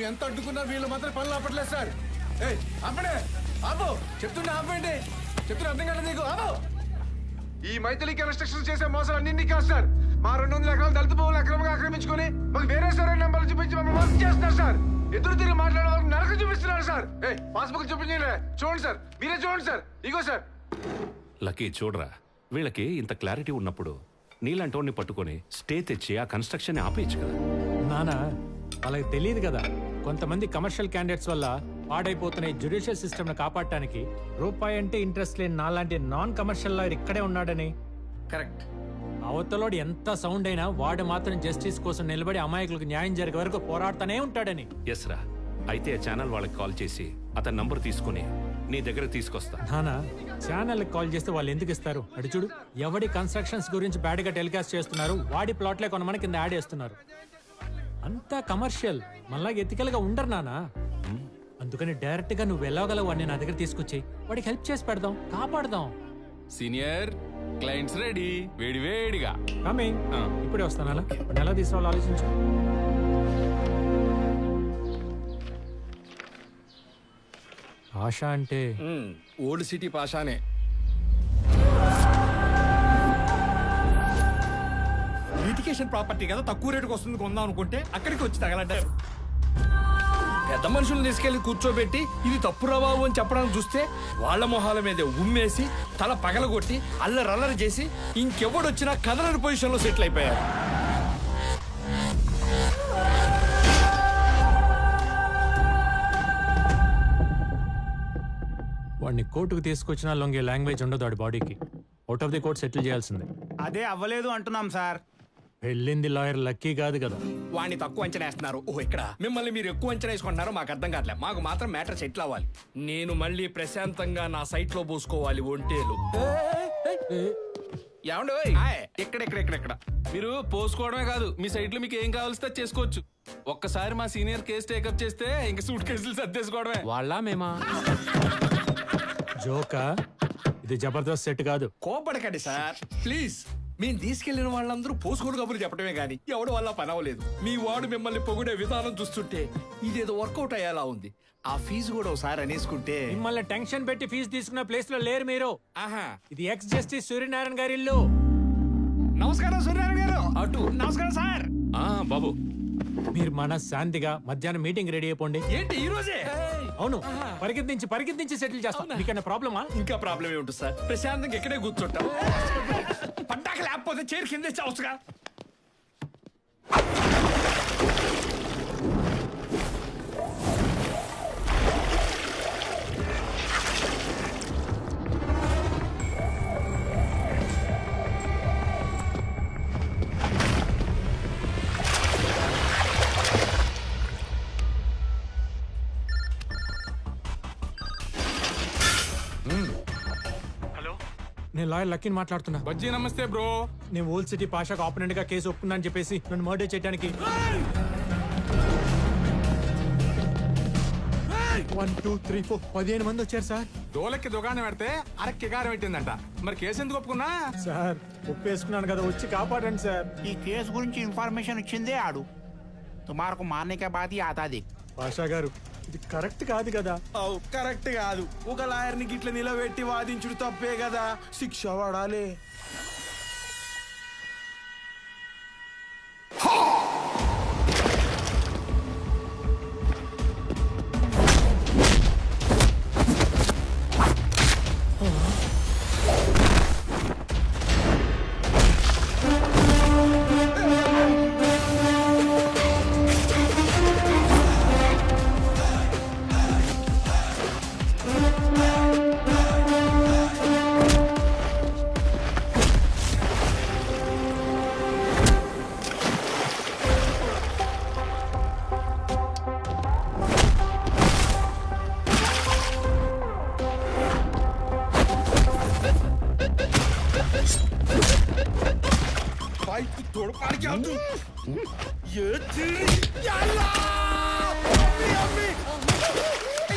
మేము ఎంత అడ్డుకున్నా వీళ్ళు మాత్రం పనులు ఆపట్లేదు సార్. ఏయ్ ఆపండి. ఆపు. చెప్తున్నా ఆపండి. చెప్తున్నా అర్థం కాదు నీకు. ఆపు. ఈ మైథిలి కన్స్ట్రక్షన్ చేసే మోసాలు అన్ని కాదు సార్. మా రెండు వందల ఎకరాలు దళిత భూములు అక్రమంగా ఆక్రమించుకొని మాకు వేరే సరైన నెంబర్లు చూపించి మమ్మల్ని మోసం చేస్తున్నారు సార్. ఎదురు తిరిగి మాట్లాడే వాళ్ళకి నరకం చూపిస్తున్నారు సార్. ఏ పాస్బుక్ చూపించండి చూడండి సార్. మీరే చూడండి సార్. ఇగో సార్. లక్కీ చూడరా. వీళ్ళకి ఇంత క్లారిటీ ఉన్నప్పుడు నీలాంటోడిని పట్టుకొని స్టే తెచ్చి ఆ కన్స్ట్రక్షన్ ఆపేయచ్చు కదా. నానా వాళ్ళకి తెలియదు కదా. కొంతమంది కమర్షియల్ క్యాండిడేట్స్ వల్ల పాడైపోతున్న ఈ జ్యుడిషియల్ సిస్టమ్ను కాపాడటానికి రూపాయి అంటే ఇంట్రెస్ట్ లేని నాలాంటి నాన్ కమర్షియల్ లాయర్ ఇక్కడే ఉన్నాడని. కరెక్ట్. అవతలోడు ఎంత సౌండ్ అయినా వాడు మాత్రం జస్టిస్ కోసం నిలబడి అమాయకులకు న్యాయం జరిగే వరకు పోరాడుతూనే ఉంటాడని. ఎస్ రా. అయితే ఆ ఛానల్ వాళ్ళకి కాల్ చేసి అతని నంబర్ తీసుకుని నీ దగ్గర తీసుకొస్తా. నానా ఛానల్ కాల్ చేస్తే వాళ్ళు ఎందుకు ఇస్తారు? అటు చూడు ఎవడి కన్స్ట్రక్షన్స్ గురించి బ్యాడ్గా టెలికాస్ట్ చేస్తున్నారు వాడి ప్లాట్లే కొనమని కింద యాడ్ చేస్తున్నారు. అంతా కమర్షియల్. మళ్ళా ఎతికల్గా ఉండరు నానా అందుకని డైరెక్ట్గా నువ్వు వెళ్ళగలవు వాడిని నా దగ్గర తీసుకొచ్చి. వాడికి హెల్ప్ చేసి పెడదాం కాపాడదాం. Senior clients ready. వేడి వేడిగా. కమింగ్. ఇప్పుడే వస్తాను అలా వాడిని ఎలా తీసుకోవాలో ఆలోచించు. ఆశ అంటే? ఓల్డ్ సిటీ పాషానే. లిటికేషన్ ప్రాపర్టీ కదా తక్కువ రేటుకి వస్తుంది కొందాం అనుకుంటే అక్కడికి వచ్చి తగలంటారు పెద్ద మనుషులను తీసుకెళ్ళి కూర్చోబెట్టి ఇది తప్పురా బాబు అని చెప్పడానికి చూస్తే వాళ్ళ మొహాల మీద ఉమ్మేసి తల పగలగొట్టి అల్లరల్లరి చేసి ఇంకెవడొచ్చినా కదలని పొజిషన్లో సెటిల్ అయిపోయారు. వాడిని కోర్టుకు తీసుకొచ్చినా లొంగే లాంగ్వేజ్ ఉండదు వాడి బాడీకి. Out of the court settle చేయాల్సిందే. అదే అవ్వలేదు అంటున్నాం సార్. వెళ్ళింది లాయర్ లక్కీ కాదు కదా. వాడిని తక్కువ అంచనా వేస్తున్నారు. ఓహో ఇక్కడ మిమ్మల్ని మీరు ఎక్కువ అంచనా వేసుకుంటున్నారో మాకు అర్థం కావట్లేదు మాకు మాత్రం మ్యాటర్ సెటిల్ అవ్వాలి. నేను మళ్ళీ ప్రశాంతంగా నా సైట్లో పోసుకోవాలి ఒంటేలు. ఏమండి ఓయ్? ఇక్కడ ఇక్కడ ఇక్కడ ఇక్కడ మీరు పోసుకోవడమే కాదు మీ సైట్లో మీకు ఏం కావాల్సి అది చేసుకోవచ్చు. ఒక్కసారి మా సీనియర్ కేసు టేకప్ చేస్తే ఇంకా సూట్ కేసులు సర్దేసుకోవడమే. వాళ్ళ మేమా? జోకా ఇది జబర్దస్త్ సెట్ కాదు. కోపడకండి సార్. ప్లీజ్. మేము తీసుకెళ్ళిన వాళ్ళందరూ పోసుకోడు కబుర్లు చెప్పడమే గాని ఎవడు వల్ల పని అవ్వలేదు. మీ వాడు మిమ్మల్ని పొగిడే విధానం చూస్తుంటే ఇదేదో వర్కౌట్ అయ్యేలా ఉంది. ఆ ఫీజు కూడా ఒకసారి అనేసుకుంటే మిమ్మల్ని టెన్షన్ పెట్టి ఫీజు తీసుకున్న ప్లేస్లో లేరు మీరు. ఆహా. ఇది ఎక్స్ జస్టిస్ సూర్యనారాయణ గారి ఇల్లు. నమస్కారం సూర్యనారాయణ గారు. అటు. నమస్కారం సార్. ఆ బాబు. మీరు మన శాంతిగా మధ్యాహ్నం మీటింగ్ రెడీ అయిపోండి. ఏంటి ఈ రోజే? అవును. పరిగెత్తించి పరిగెత్తించి సెటిల్ చేస్తాం. మీకన్నా ప్రాబ్లమా ఇంకా ప్రాబ్లం ఏముంటుంది సార్? ప్రశాంతంగా ఇక్కడే కూర్చుంటాం. పడ్డాక లేకపోతే చైర్ కింద చావచ్చుగా నేను లాయర్ లక్కీని మాట్లాడుతున్నా. బజ్జీ నమస్తే బ్రో. నేను ఓల్డ్ సిటీ పాషాకు ఆపోనెంట్గా కేసు ఒప్పుకున్నా అని చెప్పేసి నన్ను మర్డర్ చేయడానికి వన్ టూ త్రీ ఫోర్ పదిహేను మంది వచ్చారు సార్. దోలకి దుకాణం పెడితే అరక్కి గారం పెట్టిందంట. మరి కేసు ఎందుకు ఒప్పుకున్నా? సార్ ఒప్పేసుకున్నాను కదా వచ్చి కాపాడండి సార్. ఈ కేసు గురించి ఇన్ఫర్మేషన్ ఇచ్చిందే ఆడు. తుమారకు మారనే కే బాద్ పాషా గారు ఇది కరెక్ట్ కాదు కదా? అవు కరెక్ట్ కాదు. ఒక లాయర్ని గిట్ల నిలబెట్టి వాదించుడు తప్పే కదా. శిక్ష పడాలి.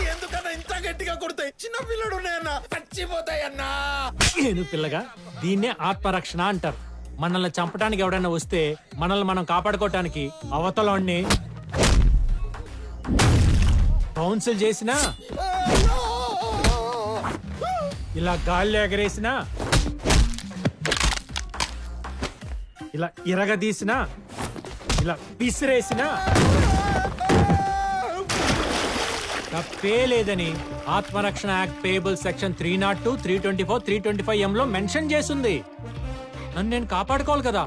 ఎందుకన్నా ఇంత గట్టిగా కొడతాయి చిన్న పిల్లడు ఉన్నాయన్నా? చచ్చిపోతాయన్నా! నేను పిల్లగా దీన్నే ఆత్మరక్షణ అంటారు. మనల్ని చంపడానికి ఎవడైనా వస్తే మనల్ని మనం కాపాడుకోవటానికి అవతలాన్ని కౌన్సిల్ చేసినా ఇలా గాల్లో ఎగరేసినా ఇలా ఇరగదీసినా ఇలా విసిరేసిన. తప్పే లేదని ఆత్మరక్షణ act payable section three not two three twenty four three twenty five ఎంలో mention చేసింది. నన్ను నేను కాపాడుకోవాలి కదా.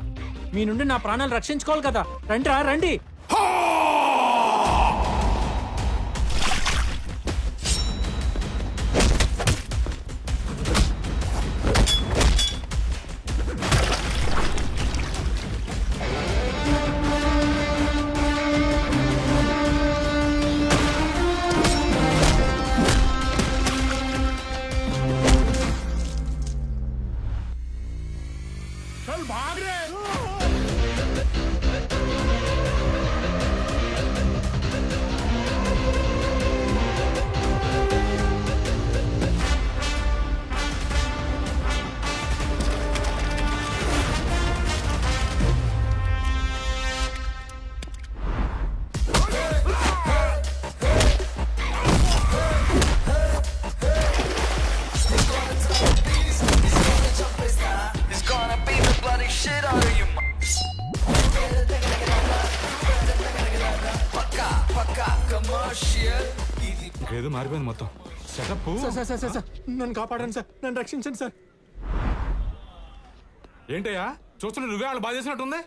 మీ నుండి నా ప్రాణాలు రక్షించుకోవాలి కదా. రండి రా రండి. మారిపోయింది మొత్తం. Setup sir sir sir sir sir. నన్ను కాపాడండి సార్. నన్ను రక్షించండి సార్. ఏంటయ్యా? చూస్తుంటే నువ్వే వాళ్ళు బాధ చేసినట్టుంది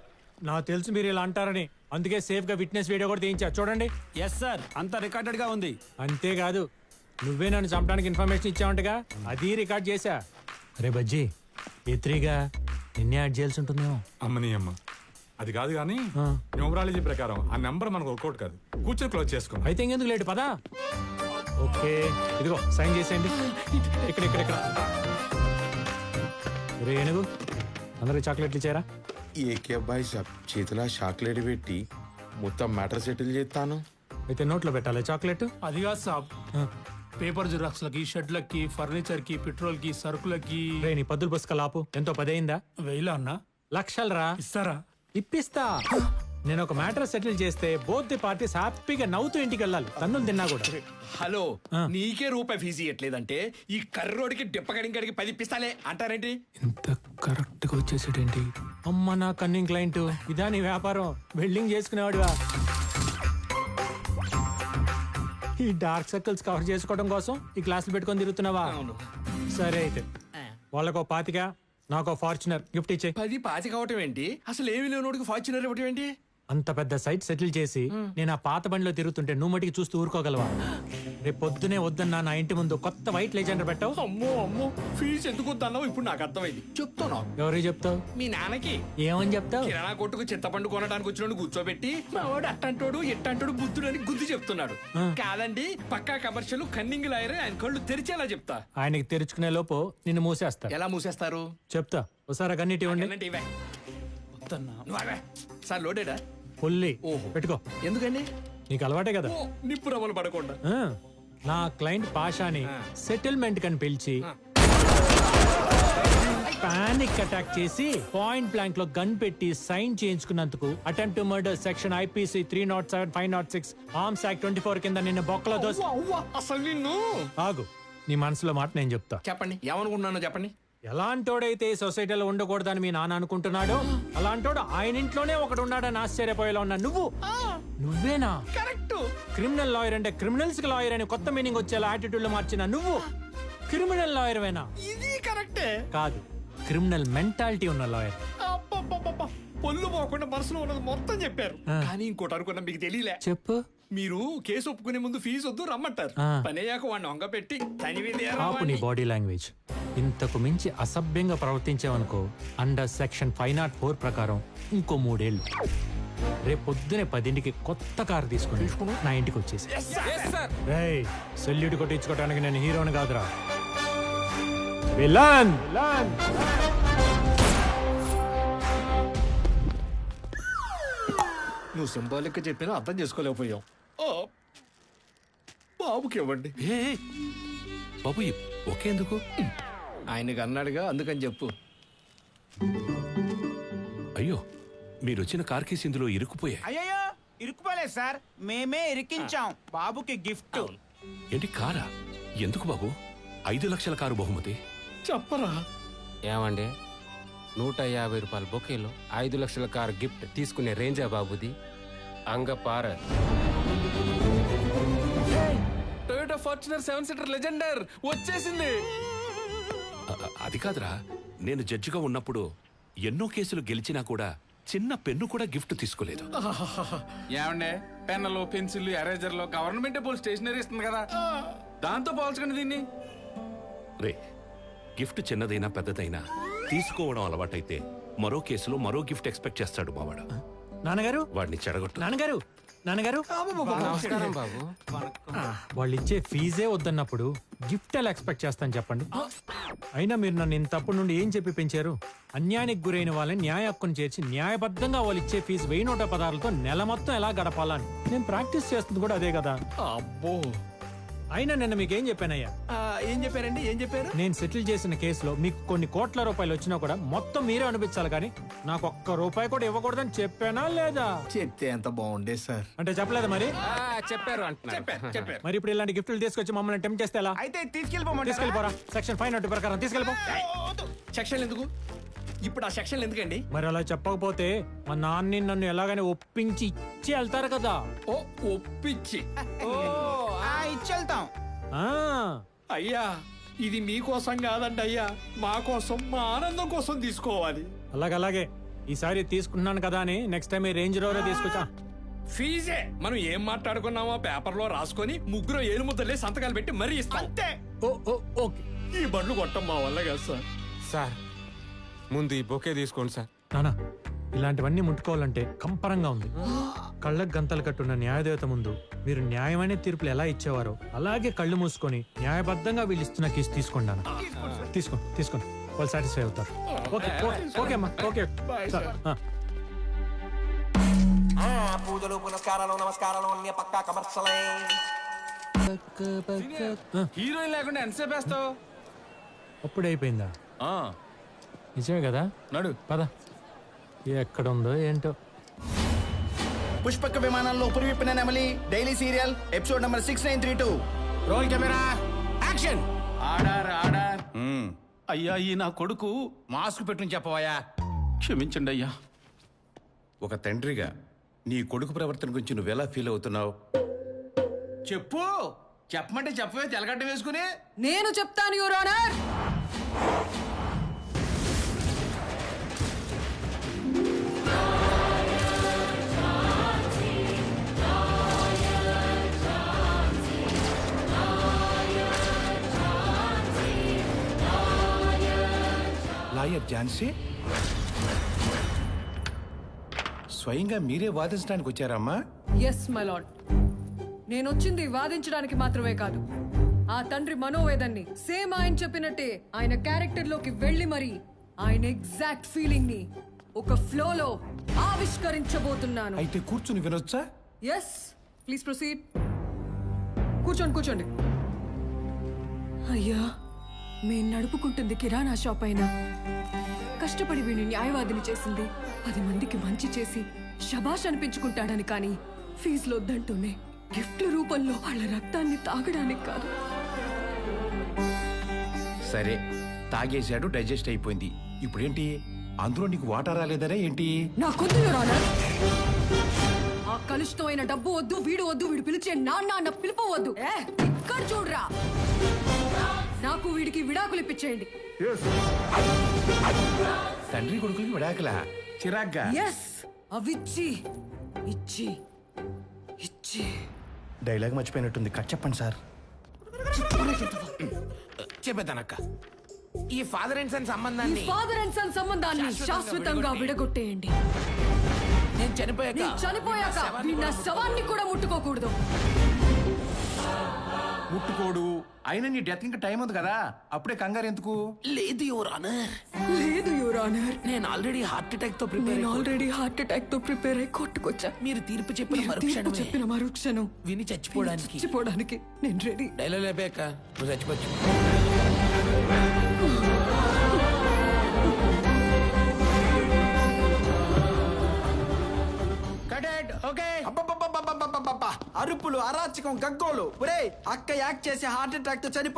నాకు తెలుసు మీరు ఇలా అంటారని. అందుకే సేఫ్గా విట్నెస్ వీడియో కూడా తీయించా. చూడండి. ఎస్ సార్ అంతా రికార్డెడ్గా ఉంది. అంతేకాదు నువ్వే నన్ను చంపడానికి ఇన్ఫర్మేషన్ ఇచ్చావంటగా అది రికార్డ్ చేశా. రే బజ్జీ ఎత్రిగా నిన్నే యాడ్ చేయాల్సి ఉంటుందేమో. అమ్మని అమ్మ. అది కాదు కానీ న్యూమరాలజీ ప్రకారం ఆ నెంబర్ మనకు వర్కౌట్ కాదు. కూర్చొని క్లోజ్ చేసుకున్నాం అయితే ఇంకెందుకు లేట్? పదా. ఓకే. ఇదిగో సైన్ చేసేయండి. ఇక్కడ ఇక్కడ ఇక్కడ. ఏనుగు అందరూ చాక్లెట్లు ఇచ్చారా? ఏకే అబ్బాయి చేతిలో చాక్లెట్ పెట్టి మొత్తం మ్యాటర్ సెటిల్ చేస్తాను. అయితే నోట్లో పెట్టాలి చాక్లెట్? అది కాదు సాబ్. పేపర్ జిరాక్స్లకి షెడ్లకి ఫర్నిచర్కి పెట్రోల్కి సరుకులకి. రే నీ పద్దులు పుస్తకాలు ఆపు ఎంతో పదయిందా? వెయ్యిలా అన్నా. లక్షలు రా ఇస్తారా? ఇప్పిస్తా. నేను ఒక మ్యాటర్ సెటిల్ చేస్తే బోత్ ది పార్టీస్ హ్యాపీగా నవ్వుతూ ఇంటికి వెళ్ళాలి. తన్నులు తిన్నా కూడా. హలో నీకే రూపాయి ఫీజు ఇవ్వట్లేదంటే ఈ కర్రోడికి డిప్పగడికి పది ఇప్పిస్తాలే అంటారేంటి? ఇంత కరెక్ట్గా వచ్చేసేటేంటి? అమ్మ నా కన్నింగ్ క్లయింట్ ఇదా నీ వ్యాపారం? వెల్డింగ్ చేసుకునేవాడివా? ఈ డార్క్ సర్కిల్స్ కవర్ చేసుకోవడం కోసం ఈ క్లాసులు పెట్టుకొని తిరుగుతున్నావా? సరే అయితే వాళ్ళకో పాతిక నాకో ఫార్చునర్ గిఫ్ట్ ఇచ్చే పది పాతి కావటం ఏంటి? అసలు ఏమి లేనోడికి ఫార్చునర్ ఇవ్వటం ఏంటి? అంత పెద్ద సైట్ సెటిల్ చేసి నేను ఆ పాత బండిలో తిరుగుతుంటే నువ్వు మటుకి చూస్తూ ఊరుకోగలవా? రేపు పొద్దునే వద్దన్నా నా ఇంటి ముందు కొత్త వైట్ లెజెండర్ పెట్టావు? అమ్మో అమ్మో ఫీజు ఎందుకు వద్దన్నావు? ఇప్పుడు నాకు అర్థమైంది. చెప్తాను ఎవరికి చెప్తావు? మీ నాన్నకి. ఏమని చెప్తావు? కిరాణా కొట్టుకు చింతపండు కొనడానికి వచ్చినోడు కూర్చోబెట్టి మా వాడు అట్టంటోడు ఎట్టంటోడు బుద్ధుడు అని గుద్దు చెప్తున్నాడు. కాదండి పక్కా కమర్షియల్ కన్నింగ్ లాయర్ ఆయన కళ్ళు తెరిచేలా చెప్తా. ఆయనకి తెరుచుకునే లోపు నిన్ను మూసేస్తా. ఎలా మూసేస్తారు? చెప్తా. ఒకసారి కన్నిటి ఇవ్వండి. సార్ లోడేడా? పుల్లి. ఓహో. పెట్టుకో. ఎందుకండి? నీకు అలవాటే కదా. ఓ, నిప్పు రవ్వలు పడకుండా. ఆ, నా క్లయింట్ పాషాని సెటిల్మెంట్ కని పిలిచి పానిక్ అటాక్ చేసి పాయింట్ బ్లాంక్లో గన్ పెట్టి sign చేయించుకున్నందుకు attempt to murder section IPC three not seven five not six arms act twenty four కింద నిన్న బొక్కలో దోసి అసలు నిన్ను? ఆగు. నీ మనసులో మాట నేను చెప్తా. చెప్పండి. ఏమనుకుంటున్నానో చెప్పండి. ఎలాంటోడైతే సొసైటీలో ఉండకూడదని మీ నాన్న అనుకుంటున్నాడు అలాంటోడు ఆయన ఇంట్లోనే ఒకడు ఉన్నాడని ఆశ్చర్యపోయేలా ఉన్నా నువ్వు. నువ్వేనా? కరెక్ట్. క్రిమినల్ లాయర్ అంటే క్రిమినల్స్కి లాయర్ అని కొత్త మీనింగ్ వచ్చేలా యాటిట్యూడ్లో మార్చిన నువ్వు. క్రిమినల్ లాయర్ వేనా? ఇది కరెక్టే. కాదు క్రిమినల్ మెంటాలిటీ ఉన్న లాయర్. పొల్లు పోకుండా మనసులో ఉన్నది మొత్తం చెప్పారు. కానీ ఇంకోటి అనుకున్నా మీకు తెలియలే. చెప్పు. మీరు కేసు ఒప్పుకునే ముందు ఫీజు వద్దు రమ్మంటారు. పని అయ్యాక వాడిని వంగ పెట్టి తనివి ఆపు నీ బాడీ లాంగ్వేజ్. ఇంతకు మించి అసభ్యంగా ప్రవర్తించావనుకో under section five not four ప్రకారం ఇంకో మూడేళ్ళు. రేపు పొద్దునే పదింటికి కొత్త కారు తీసుకుని నా ఇంటికి వచ్చేసి సెల్యూట్ కొట్టించుకోవడానికి నేను హీరోని కాదురా. విలన్! నువ్వు సింబాలిక్ చెప్పినా అర్థం చేసుకోలేకపోయాం బాబుకి ఇవ్వండి. ఏ ఏ, బాబు ఈ ఒకేందుకు ఆయనకి అన్నాడుగా అందుకని చెప్పు. అయ్యో మీరు వచ్చిన కార్ కేసు ఇందులో ఇరుక్కుపోయా అయ్యయ్యో ఇరుక్కుపోలేదు సార్. మేమే ఇరికించాం. బాబుకి గిఫ్ట్. ఏంటి కారా? ఎందుకు బాబు? ఐదు లక్షల కారు బహుమతి. చెప్పరా? ఏమండి? నూట యాభై రూపాయల బొకేలో ఐదు లక్షల కారు గిఫ్ట్ తీసుకునే రేంజా బాబుది. అంగపార Toyota Fortuner seven seater Legender వచ్చేసింది. అ- అది కాదురా. నేను జడ్జిగా ఉన్నప్పుడు ఎన్నో కేసులు గెలిచినా కూడా చిన్న పెన్ను కూడా గిఫ్ట్ తీసుకోలేదు. ఏమండే? పెన్నులు పెన్సిల్ ఎరేజర్లు గవర్నమెంట్ పోల్ స్టేషనరీ ఇస్తుంది కదా. దాంతో పోల్చకండి దీన్ని. రే గిఫ్ట్ చిన్నదైనా పెద్దదైనా తీసుకోవడం అలవాటైతే మరో కేసులో మరో గిఫ్ట్ ఎక్స్పెక్ట్ చేస్తాడు మావాడు. నాన్నగారు? వాడిని చెడగొట్టు. నాన్నగారు? నాన్నగారు? నమస్కారం బాబు. వాళ్ళు ఇచ్చే ఫీజే వద్దన్నప్పుడు గిఫ్ట్ ఎలా ఎక్స్పెక్ట్ చేస్తాను చెప్పండి. అయినా మీరు నన్ను ఇంతప్పటి నుండి ఏం చెప్పి పెంచారు? అన్యాయానికి గురైన వాళ్ళని న్యాయ హక్కును చేర్చి న్యాయబద్ధంగా వాళ్ళు ఇచ్చే ఫీజు వెయ్యి నూట పదాలతో నెల మొత్తం ఎలా గడపాలని? నేను ప్రాక్టీస్ చేస్తుంది కూడా అదే కదా. అబ్బో. అయినా నిన్న మీకు ఏం చెప్పానయ్యా? ఆ, ఏం చెప్పారండి? ఏం చెప్పారు? నేను సెటిల్ చేసిన కేసులో మీకు కొన్ని కోట్ల రూపాయలు వచ్చినా కూడా మొత్తం మీరే అనిపించాలి కానీ నాకు ఒక్క రూపాయి కూడా ఇవ్వకూడదని చెప్పానా లేదా? చెప్తే ఎంత బాగుండే సార్. అంటే చెప్పలేదా మరి? ఆ, చెప్పారు అంటున్నారు. చెప్పారు మరి ఇప్పుడు ఇలాంటి గిఫ్ట్లు తీసుకొచ్చి మమ్మల్ని టెంప్ట్ చేస్తే ఎలా? అయితే తీసుకెళ్ళిపోమంటారా? తీసుకెళ్ళిపోరా. సెక్షన్ ఫైవ్ నట్టు ప్రకారం తీసుకెళ్ళిపో. సెక్షన్లు ఎందుకు? ఇప్పుడు ఆ సెక్షన్లు ఎందుకండి? మరి అలా చెప్పకపోతే మా నాన్ని నన్ను ఎలాగైనా ఒప్పించి ఇచ్చి వెళ్తారు కదా. ఓ ఒప్పించి. ఆ, ఇచ్చెళ్తాం. ఆ. అయ్యా ఇది మీకోసం కాదండి అయ్యా. మా కోసం మా ఆనందం కోసం తీసుకోవాలి. అలాగే అలాగే ఈసారి తీసుకుంటున్నాను కదా అని నెక్స్ట్ టైం ఈ రేంజ్ రోవర్ తీసుకొచ్చా. ఫీజే. మనం ఏం మాట్లాడుకున్నామో పేపర్లో రాసుకొని ముగ్గురు ఏలు ముద్దలే సంతకాలు పెట్టి మరీ ఇస్తాం. అంతే. ఓ ఓ ఓకే. ఈ బండ్లు కొట్టం మా వల్ల కాదు సార్. సార్ ముందు ఈ బొకే తీసుకోండి సార్. నానా ఇలాంటివన్నీ ముట్టుకోవాలంటే కంపరంగా ఉంది. కళ్ళకు గంతలు కట్టున్న న్యాయదేవత ముందు మీరు న్యాయమైన తీర్పులు ఎలా ఇచ్చేవారో అలాగే కళ్ళు మూసుకొని న్యాయబద్ధంగా వీళ్ళు ఇస్తున్న కేసు తీసుకోండి నాన్న తీసుకోండి తీసుకోండి వాళ్ళు సాటిస్ఫై అవుతారు. ఓకే ఓకే అమ్మా ఓకే. సార్. పూజలు పునస్కారాలు నమస్కారాలు అన్ని పక్కా హీరోయిన్ లేకుండా ఎంతసేపు వేస్తావు? అప్పుడే అయిపోయిందా? నిజమే కదా? నడు. పద. ఎక్కడ ఉందో ఏంటో. పుష్పక విమానంలో పురివిప్పిన నెమలి daily serial episode number six nine three two. Roll camera action! Order ఆడార్ అయ్యా ఈ నా కొడుకు మాస్క్ పెట్టుని చెప్పవయ్యా క్షమించండి అయ్యా. ఒక తండ్రిగా నీ కొడుకు ప్రవర్తన గురించి నువ్వెలా ఫీల్ అవుతున్నావు? చెప్పు. చెప్పమంటే చెప్పవే తెలగడ్డ వేసుకుని. నేను చెప్తాను యువర్ ఆనర్. లాయర్ ఝాన్సీ? స్వయంగా మీరే వాదించడానికి వచ్చారమ్మా? ఎస్ మై లార్డ్ నేను వచ్చింది వాదించడానికి మాత్రమే కాదు. ఆ తండ్రి మనోవేదన్ని సేమ్ ఆయన చెప్పినట్టే ఆయన క్యారెక్టర్లోకి వెళ్ళి మరి ఆయన ఎగ్జాక్ట్ ఫీలింగ్ని ఒక ఫ్లోలో ఆవిష్కరించబోతున్నాను. అయితే కూర్చుని వినొచ్చా? ఎస్ ప్లీజ్ ప్రొసీడ్ కూర్చోండి కూర్చోండి. అయ్యా. మేం నడుపుకుంటుంది కిరాణా షాప్ అయినా. కష్టపడి వీడిని న్యాయవాదిని చేసింది. పది మందికి మంచి చేసి శబాష్ అనిపించుకుంటాడని కానీ ఫీజులు వద్దంటూనే గిఫ్ట్ల రూపంలో వాళ్ళ రక్తాన్ని తాగడానికి కాదు. సరే తాగేశాడు డైజెస్ట్ అయిపోయింది. ఇప్పుడేంటి? అందులో నీకు వాటర్ రాలేదనే ఏంటి? నాకొద్దు Your Honor. ఆ కలుషితమైన డబ్బు వద్దు వీడు వద్దు వీడు పిలిచే నాన్న అన్న పిలుపు వద్దు. ఏ, ఇక్కడ చూడరా. నాకు వీడికి విడాకులు ఇప్పించేయండి. తండ్రి కొడుకులకి విడాకలా? చిరాగ్గా? ఎస్ అవిచ్చి ఇచ్చి ఇచ్చి. డైలాగ్ మర్చిపోయినట్టుంది. కట్ చెప్పండి సార్. చెప్పేదానక్క ఈ ఫాదర్ అండ్ సన్ ఈ సంబంధాన్ని ఫాదర్ అండ్ సన్ సంబంధాన్ని శాశ్వతంగా విడగొట్టేయండి. నేను చనిపోయాక నేను చనిపోయాక నా శవాన్ని కూడా ముట్టుకోకూడదు. ముట్టుకోడు అయినా నీ డెత్ ఇంకా టైం ఉంది కదా. అప్పుడే కంగారు ఎందుకు? లేదు యువర్ ఆనర్ లేదు యువర్ ఆనర్ నేను ఆల్రెడీ హార్ట్ అటాక్తో ప్రిపేర్ నేను ఆల్రెడీ హార్ట్ అటాక్తో ప్రిపేర్ అయి కొట్టుకొచ్చా. మీరు తీర్పు చెప్పిన మీరు తీర్పు మరుక్షణమే చెప్పిన మరుక్షణం. విని చచ్చిపోవడానికి. చచ్చిపోవడానికి నేను రెడీ డైలాగ్ లేపాక నువ్వు చచ్చిపోవచ్చు. అరుపులు అరాచకం గగ్గోలు. ఒరే అక్క యాక్ట్ చేసి హార్ట్ అటాక్తో చనిపో